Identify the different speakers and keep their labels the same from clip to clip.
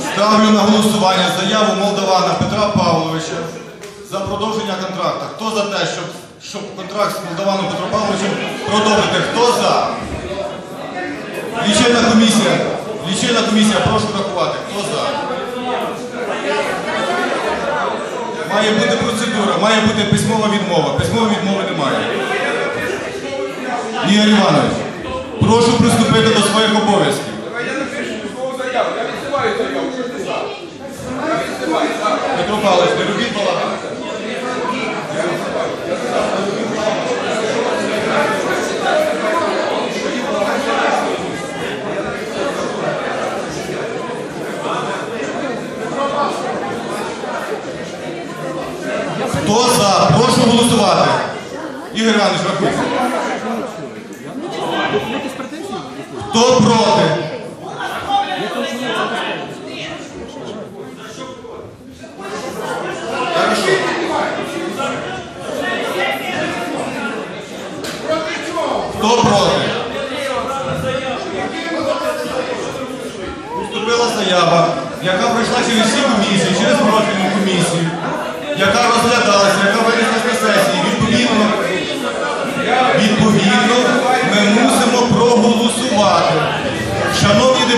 Speaker 1: Ставлю на голосування заяву Молдавана Петра Павловича за продовження контракту. Хто за те, щоб, щоб контракт з Молдаваном Петром Павловичем продовжити? Хто за? Лічильна комісія. Лічильна комісія, прошу рахувати. Хто за? Має бути процедура, має бути письмова відмова. Письмової відмови немає. Ігор Іванович, прошу приступити до своїх обов'язків.
Speaker 2: Я напишу свою заяву, я відсилаю заяву? Я відсилаю, так.
Speaker 1: Петро Павлович, не робіть балаган. Хто за? Прошу голосувати. Ігор Іванович, рахуйте. Хто проти? Хто проти? Поступила заява, яка пройшла через всі комісії, через профільну комісію, яка розглядалася, яка винесла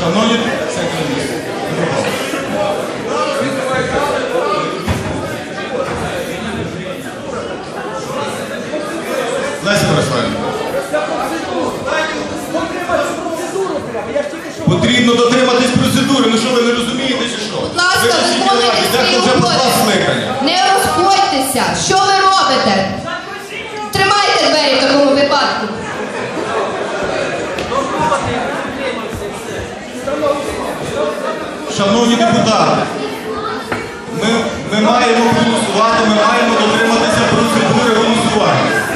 Speaker 1: Шановні депутати, шановні секретарі, Леся Мирославівна. Потрібно дотриматись процедури. Ну що ви не розумієте чи що?
Speaker 3: Будь ласка,
Speaker 1: Ви всі
Speaker 3: виконуйте
Speaker 1: раді,
Speaker 3: свої
Speaker 1: дехто вже послав
Speaker 3: обов'язки.
Speaker 1: скликання.
Speaker 3: Не розходьтеся. Що ви робите? Тримайте двері в такому випадку.
Speaker 1: Шановні депутати, ми, ми маємо голосувати, ми маємо дотриматися процедури голосування.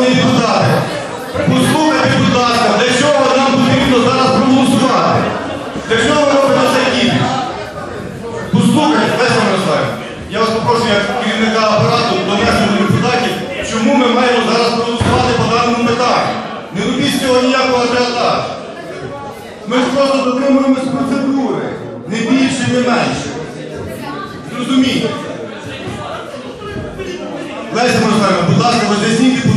Speaker 1: Шановні депутати, послухайте, будь ласка, для чого нам потрібно зараз проголосувати? Для чого ви робите цей кіпіш? Послухайте, Леся Мирославівна, я вас попрошу як керівника апарату донести до депутатів, чому ми маємо зараз проголосувати по даному питанню. Не робіть цього ніякого ажіотажу. Ми ж просто дотримуємось процедури. Не більше, не менше. Зрозумійте. Леся Мирославівна, будь ласка,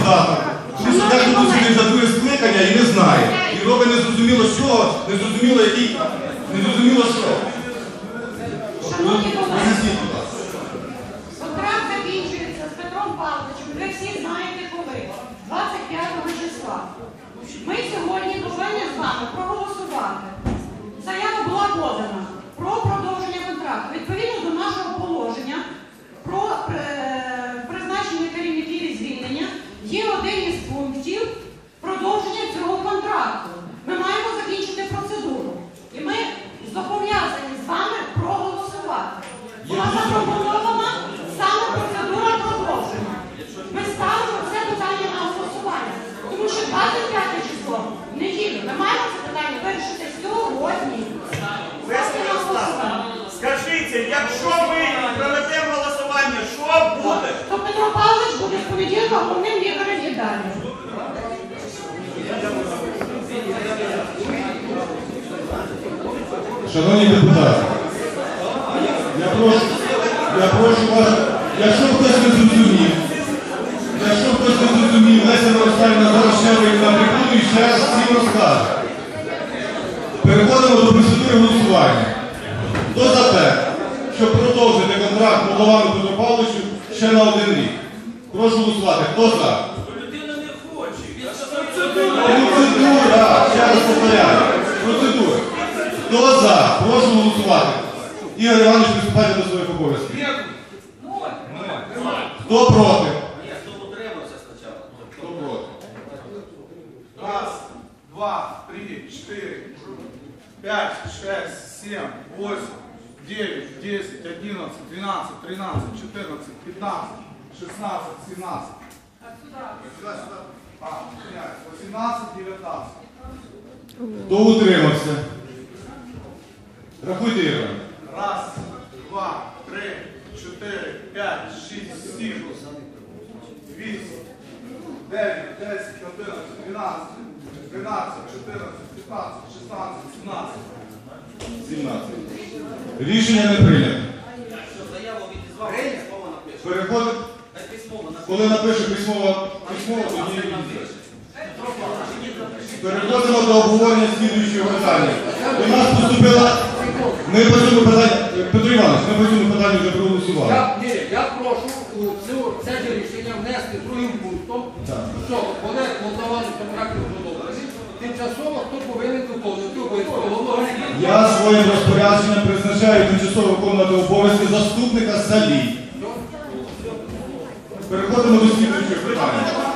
Speaker 1: депутатам. Тому що дехто тут сидить за друге скликання і не знає. І робить незрозуміло що, незрозуміло який, незрозуміло що. Будь ласка.
Speaker 4: Контракт закінчується з Петром Павловичем. Ви всі знаєте коли. 25 числа. Ми сьогодні повинні з вами проголосувати. Заява була подана про продовження контракту. Відповідно до нашого положення про е, призначення керівників і звільнення є один із пунктів продовження цього контракту. Ми маємо закінчити процедуру. І ми зобов'язані з вами проголосувати. Була запропонована саме процедура продовження. Ми ставимо це питання на голосування. Тому що 25 число в неділю ми маємо це питання вирішити сьогодні.
Speaker 5: Скажіть, якщо ми проведемо голосування, що буде?
Speaker 4: То Петро Павлович буде з понеділка головним лікарем їдальні.
Speaker 1: Шановні депутати, я прошу вас, якщо хтось не зрозумів, якщо хтось не зрозумів, Леся Мирославівна зараз ще на трибуну і ще раз всім розкаже. Переходимо до процедури голосування. Хто за те, щоб продовжити контракт Молдовану Петру Павловичу ще на один рік? Прошу голосувати. Хто за?
Speaker 5: Людина не хоче.
Speaker 1: Процедура! Ще раз повторяю. Процедура. Хто за? Прошу голосувати. Ігор Іванович, приступайте до обов'язків. Хто проти?
Speaker 5: Ні, хто утримався спочатку.
Speaker 1: Хто проти?
Speaker 2: Раз, два, три, четыре, пять, шесть, семь, восемь, девять, десять, одиннадцать, двенадцать, тринадцать, четырнадцать, пятнадцать, шестнадцать, семнадцать. А, пять, восемнадцать, девятнадцать.
Speaker 1: Хто утримався? Рахуйте, Ігор.
Speaker 2: Раз, два, три, чотири, п'ять, шість, сім, вісім, дев'ять, десять, одинадцять, дванадцять, тринадцять, чотирнадцять, п'ятнадцять, шістнадцять, сімнадцять.
Speaker 1: 17. Рішення не прийнято.
Speaker 5: Заяву відізвав, письмово.
Speaker 1: Переходимо.
Speaker 5: Письмово напише.
Speaker 1: Коли напише письмово, письмово, тоді і. Переходимо до обговорення слідуючого питання. До нас поступила. Ми по цьому питанню. Петро Іванович, ми по цьому питанню вже проголосували.
Speaker 6: Я, ні, я прошу у цю, це ж рішення внести другим пунктом, що коли молдавани контракти продовжені, тимчасово хто повинен виконувати обов'язково головного
Speaker 1: Я своїм розпорядженням призначаю тимчасово виконувати обов'язки заступника Салій. Переходимо до слідуючого питання.